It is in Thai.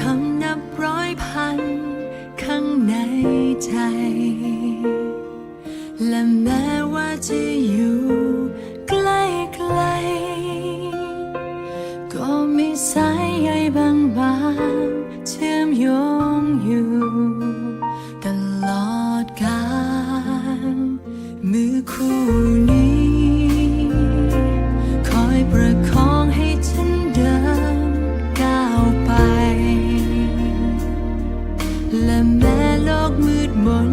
คำนับร้อยพัน ข้างในใจ และแม้ว่าจะอยู่ใกล้ๆก็ไม่สา และแม้โลกมืดมน